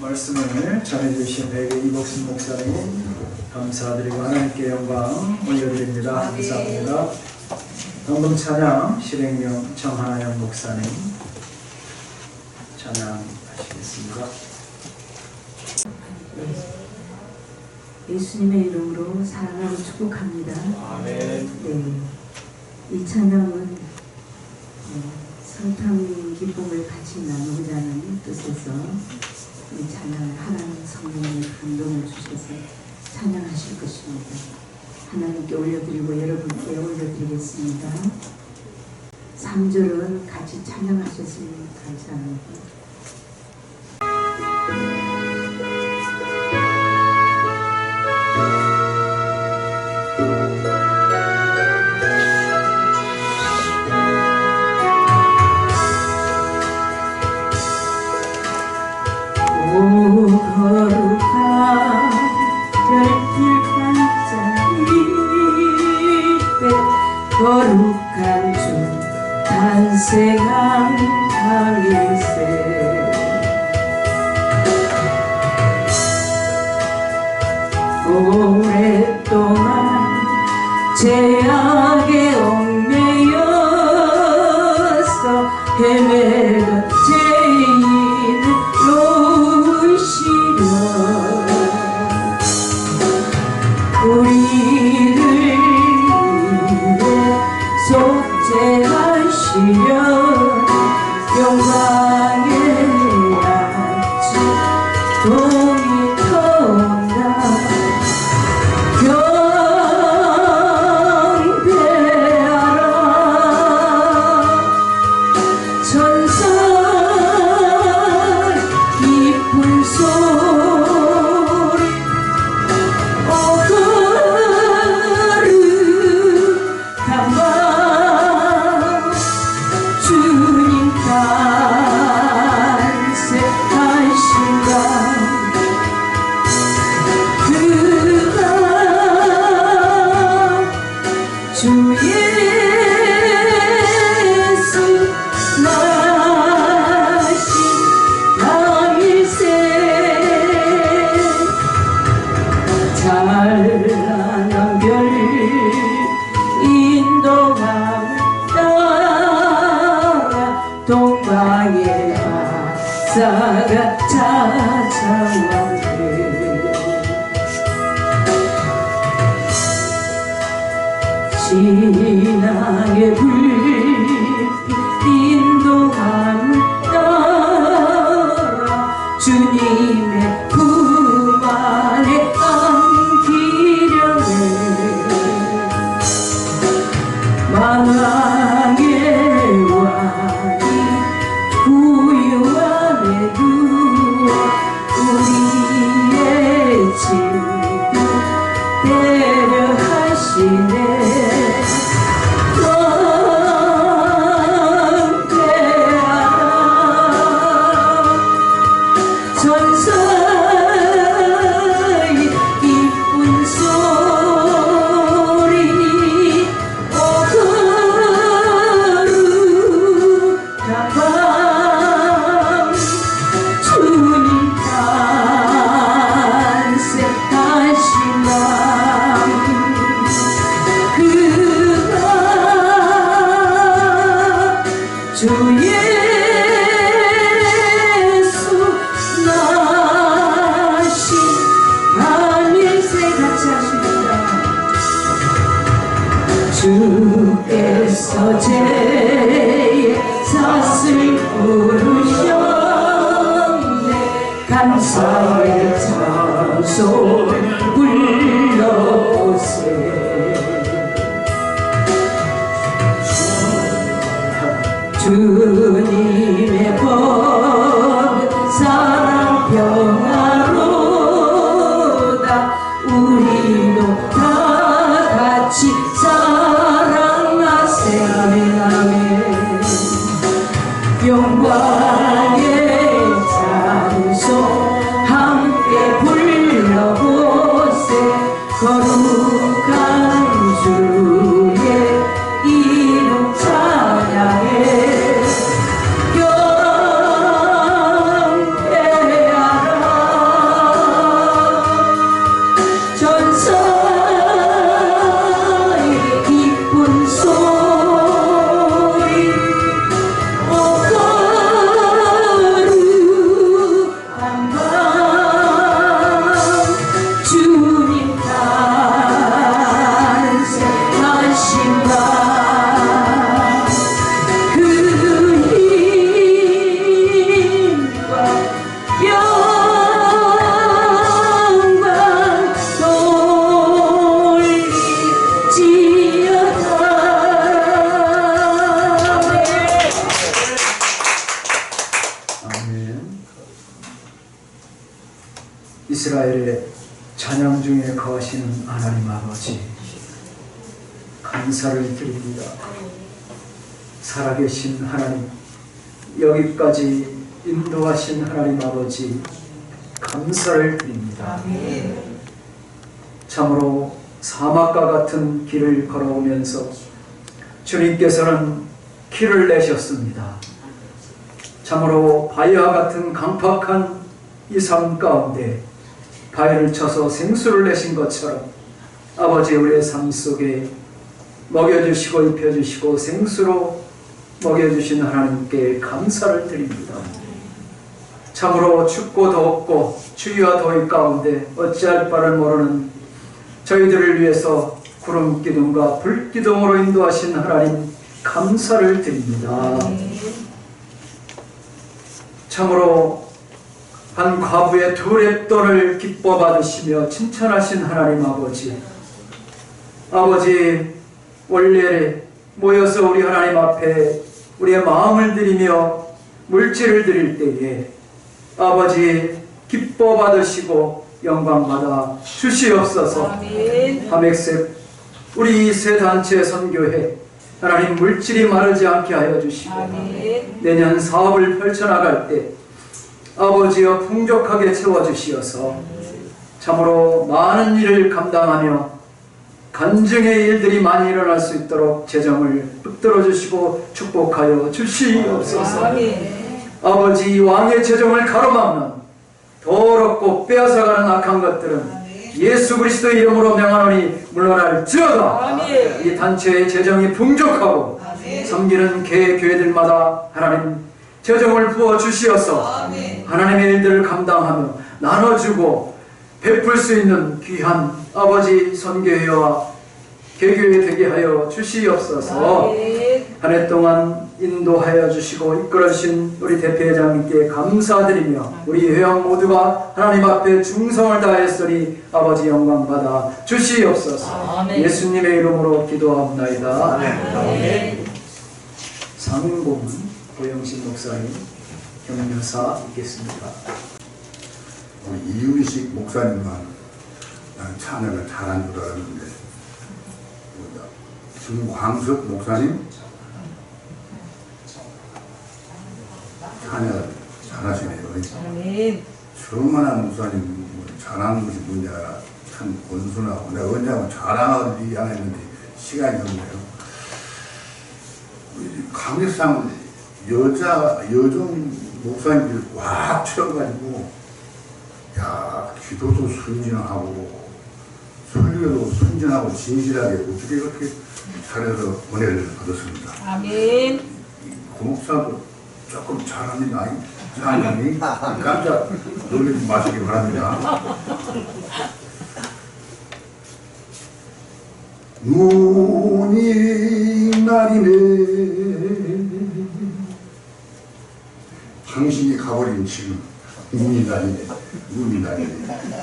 말씀을 전해주신 배계 이복순 목사님 감사드리고 하나님께 영광 올려드립니다. 감사합니다. 방금 찬양 실행용 정하영 목사님 찬양하시겠습니다. 예수님의 이름으로 사랑하고 축복합니다. 아멘. 네, 이 찬양은 네, 성탄 기쁨을 같이 나누자는 뜻에서 이 찬양을 하나님 성령의 감동을 주셔서 찬양하실 것입니다. 하나님께 올려드리고 여러분께 올려드리겠습니다. 3절은 같이 찬양하셨으면 감사합니다. 거룩한 주 탄생한 당일세. 오랫동안 죄악 신앙의 불 주께서 제 사슬 부 감사를 드립니다. 살아계신 하나님 여기까지 인도하신 하나님 아버지 감사를 드립니다. 참으로 사막과 같은 길을 걸어오면서 주님께서는 길을 내셨습니다. 참으로 바위와 같은 강팍한 이 삶 가운데 바위를 쳐서 생수를 내신 것처럼 아버지 우리의 삶 속에 먹여주시고 입혀주시고 생수로 먹여주신 하나님께 감사를 드립니다. 참으로 춥고 덥고 추위와 더위 가운데 어찌할 바를 모르는 저희들을 위해서 구름 기둥과 불 기둥으로 인도하신 하나님 감사를 드립니다. 참으로 한 과부의 두 랩돈을 기뻐 받으시며 칭찬하신 하나님 아버지 아버지 원래 모여서 우리 하나님 앞에 우리의 마음을 드리며 물질을 드릴 때에 아버지 기뻐 받으시고 영광 받아 주시옵소서. 하맥셉 우리 이 세 단체 선교회 하나님 물질이 마르지 않게 하여 주시고 내년 사업을 펼쳐나갈 때 아버지여 풍족하게 채워주시어서 참으로 많은 일을 감당하며 간증의 일들이 많이 일어날 수 있도록 재정을 붙들어 주시고 축복하여 주시옵소서. 아버지 이 왕의 재정을 가로막는 더럽고 빼앗아가는 악한 것들은 예수 그리스도의 이름으로 명하노니 물러날지어다. 이 단체의 재정이 풍족하고 섬기는 개 교회들마다 하나님 재정을 부어 주시어서 하나님의 일들을 감당하며 나눠주고 베풀 수 있는 귀한 아버지 선교회와 개교회 되게 하여 주시옵소서. 한 해 동안 인도하여 주시고 이끌어 주신 우리 대표회장님께 감사드리며 우리 회원 모두가 하나님 앞에 충성을 다했으니 아버지 영광 받아 주시옵소서. 아멘. 예수님의 이름으로 기도하옵나이다. 상임고문 고영신 목사님 격려사 있겠습니다 우리 이윤식 목사님만 나는 찬양을 잘한 줄 알았는데. 김광석 목사님? 찬양을 잘하시네요. 정만한 목사님 뭐 잘하는 것이 뭐냐. 참 건순하고. 내가 언제 한번 자랑을 얘기하는데 시간이 없네요. 강의상 여자 여종 목사님들 꽉 채워가지고 야 기도도 순진하고 설교도 순진하고 진실하게 어떻게 그렇게 잘해서 은혜를 받았습니다. 아멘. 고목사도 조금 잘합니다. 사장님이 깜짝 놀라지 마시기 바랍니다. 눈이 날이네 당신이 가버린 지금 눈이 날이네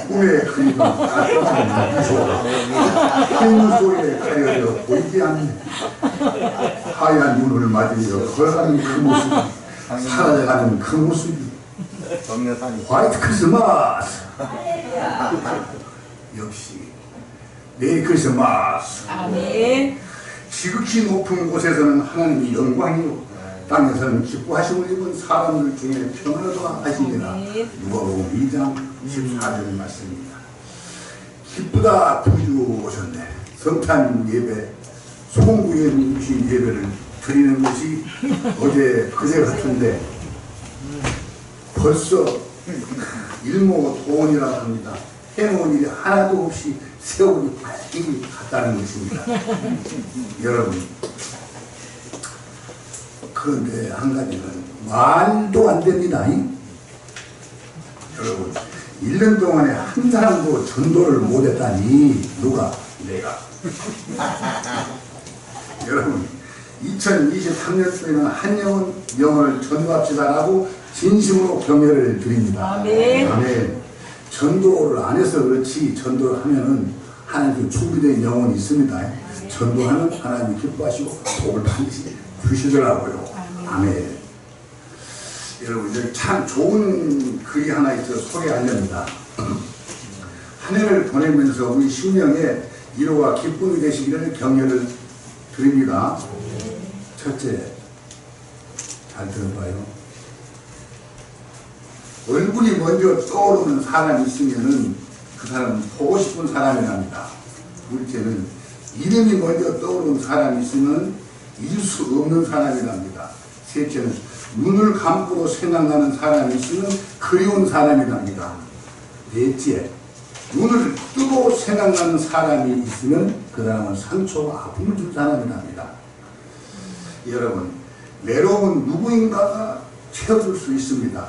꿈에 그리고 따뜻한 미소가 흰 소리에 가려져 보이지 않네 하얀 눈을 맞으며 걸어가는 그 모습이 사라져가는 그 모습이. 화이트 크리스마스 역시 메리 크리스마스 아멘. 지극히 높은 곳에서는 하나님이 영광이요 땅에서는 기뻐하심을 입은 사람들 중에 평안도 하십니다 아멘. 누가복음 2장 14절 말씀입니다 기쁘다 부주 오셨네 성탄 예배 송구에 묵신 예배를 드리는 것이 어제 그제 같은데 벌써 일모도원이라고 합니다. 해놓은 일이 하나도 없이 세월이 빨리 갔다는 것입니다. 여러분 그런데 한 가지는 말도 안 됩니다. 이? 여러분 1년 동안에 한 사람도 전도를 못했다니 누가? 내가 여러분 2023년도에는 한 영혼 영혼을 전도합시다라고 진심으로 경례를 드립니다. 아멘. 아멘. 전도를 안 해서 그렇지 전도를 하면은 하나님 준비된 영혼이 있습니다. 전도하면 하나님이 기뻐하시고 복을 반드시 주시더라고요. 아멘. 여러분 여기 참 좋은 글이 하나 있어서 소개하렵니다. 한 해를 보내면서 우리 심령에 위로와 기쁨이 되시기를 격려를 드립니다. 첫째, 잘 들어봐요. 얼굴이 먼저 떠오르는 사람이 있으면은 그 사람은 보고 싶은 사람이랍니다. 둘째는 이름이 먼저 떠오르는 사람이 있으면 잊을 수 없는 사람이랍니다. 셋째는 눈을 감고도 생각나는 사람이 있으면 그리운 사람이 랍니다. 넷째, 눈을 뜨고 생각나는 사람이 있으면 그 사람은 상처와 아픔을 준 사람이 랍니다. 여러분, 외로움은 누구인가가 채워줄 수 있습니다.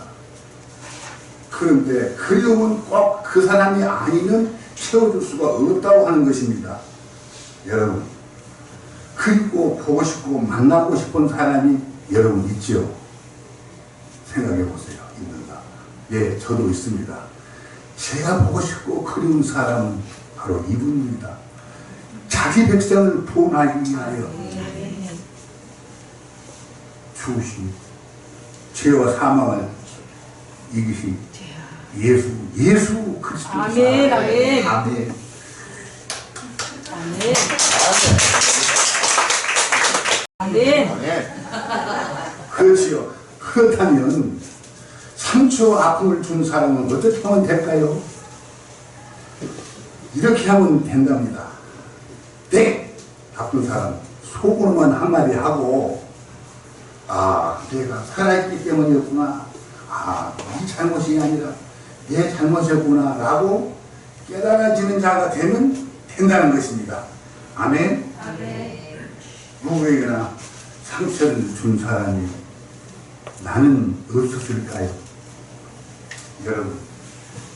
그런데 그리움은 꼭 그 사람이 아니면 채워줄 수가 없다고 하는 것입니다. 여러분, 그리고 보고 싶고 만나고 싶은 사람이 여러분 있죠? 생각해 보세요. 있는가? 예, 저도 있습니다. 제가 보고 싶고 그리운 사람은 바로 이분입니다. 자기 백성을 보호하기 위하여 죽으신 죄와 사망을 이기신 예수, 예수 그리스도. 아멘, 아멘. 아멘. 아멘. 아멘. 그렇지요. 그렇다면 상처와 아픔을 준 사람은 어떻게 하면 될까요? 이렇게 하면 된답니다. 땡! 아픈 사람 속으로만 한마디 하고 아 내가 살아있기 때문이었구나 아네 잘못이 아니라 내 잘못이었구나 라고 깨달아지는 자가 되면 된다는 것입니다. 아멘? 누구에게나 상처를 준 사람이 나는 없었을까요? 여러분,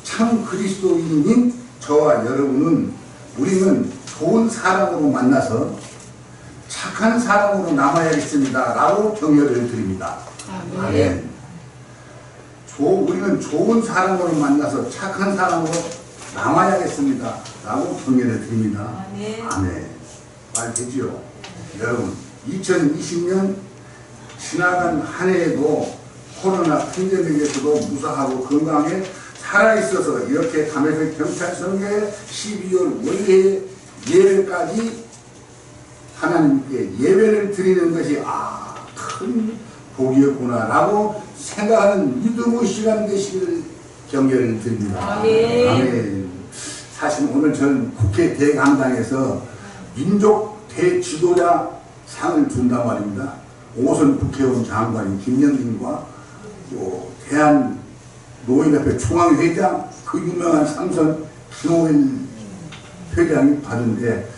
참 그리스도인인 저와 여러분은 우리는 좋은 사람으로 만나서 착한 사람으로 남아야겠습니다. 라고 격려를 드립니다. 아멘. 조, 우리는 좋은 사람으로 만나서 착한 사람으로 남아야겠습니다. 라고 격려를 드립니다. 아멘. 아멘. 말 되지요? 여러분, 2020년 지나간 한 해에도 코로나 팬데믹에서도 무사하고 건강에 살아있어서 이렇게 담에서 경찰선거에 12월 월요일 예배까지 하나님께 예배를 드리는 것이 아, 큰 복이었구나라고 생각하는 믿음의 시간 되시기를 격려를 드립니다. 아멘. 아멘. 사실 오늘 저는 국회 대강당에서 민족 대지도자 상을 준단 말입니다. 오선 국회의원 장관인 김영진과 또 대한 노인협회 중앙회장 그 유명한 삼선 김호일 회장이 받은데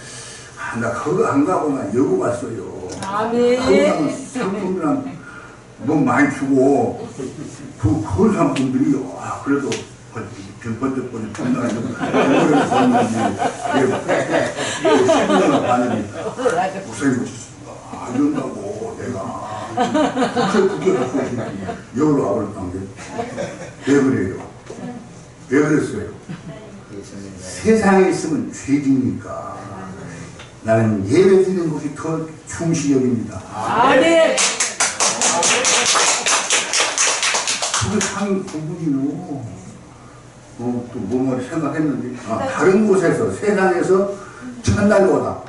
아, 나 그거 안 가거나 여고 갔어요. 아멘. 상품이랑 너무 많이 주고 그 그런 상품들이 아 그래도 번쩍번쩍 빛나는 노래를 부르는지 신문을 봤는데 목사님 아 국회 국회 가서 여기로 와버렸던 게왜 그래요? 왜 그랬어요? 세상에 있으면 죄지니까 나는 예배 드리는 것이 더 충시 여깁니다. 아멘. 그게 참 부분이요. 어, 또 뭔가를 생각했는데, 아, 다른 곳에서, 세상에서 첫날보다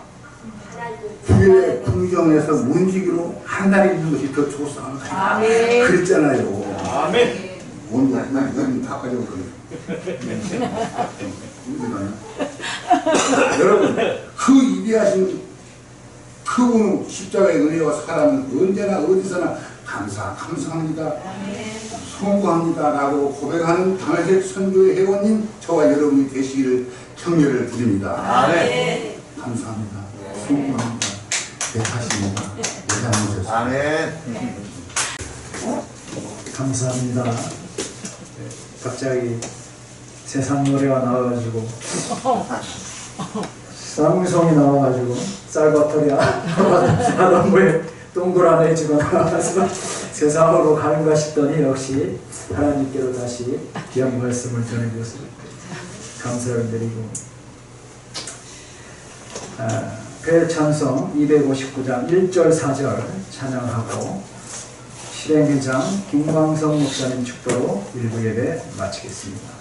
주의 풍경에서 문지기로 한 달이 있는 것이 더 좋습니다. 아멘. 그랬잖아요. 아멘. 뭔가, 나, 이건 다 가져오거든. 여러분, 그 위대하신 그분 십자가의 은혜와 사랑은 언제나 어디서나 감사, 감사합니다. 송구합니다 라고 고백하는 당회색 선교의 회원님 저와 여러분이 되시기를 격려를 드립니다. 아멘. 감사합니다. 송구합니다. 내 탓입니다. 내 잘못이었습니다. 아멘. 감사합니다. 네, 갑자기 세상 노래가 나와가지고 쌍송이 나와가지고 쌀바토리 아동부에 동그라미 집어넣어서 세상으로 가는가 싶더니 역시 하나님께로 다시 귀한 말씀을 전해주셔서 감사를 드리고 아, 배찬성 259장 1절 4절 찬양하고 실행회장 김광성 목사님 축도로 일부 예배 마치겠습니다.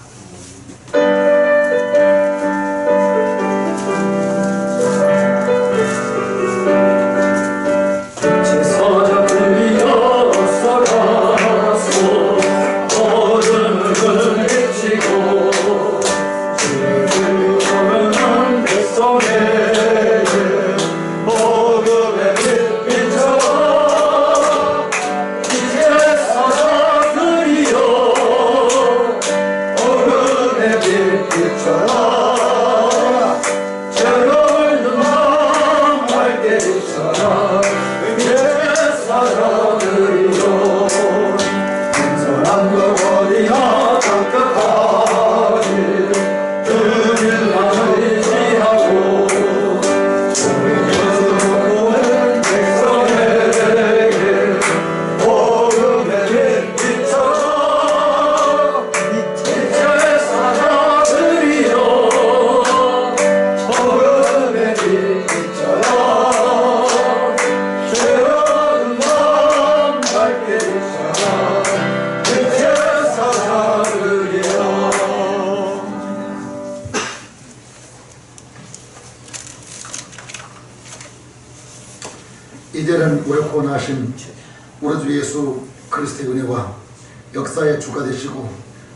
주가 되시고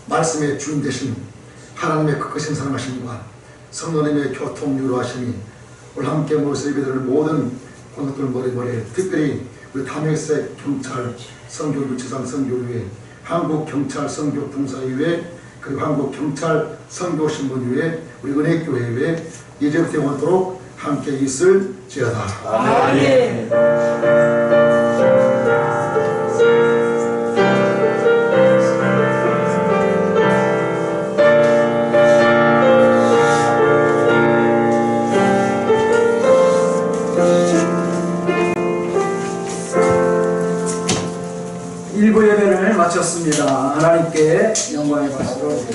말씀의 주인 되신 하나님의 크크신 사랑하심과 성도님의 교통 유로하심이 오늘 함께 모여서 예배드리는 모든 권속들 머리머리 특별히 우리 담양색 경찰 성교유치상 성교위회 한국경찰 성교 봉사위회 그리고 한국경찰 성교신문위회 우리 은혜교회에 이제부터 영원토록 함께 있을 지어다 아멘. 기도하겠습니다. 하나님께 영광의 박수.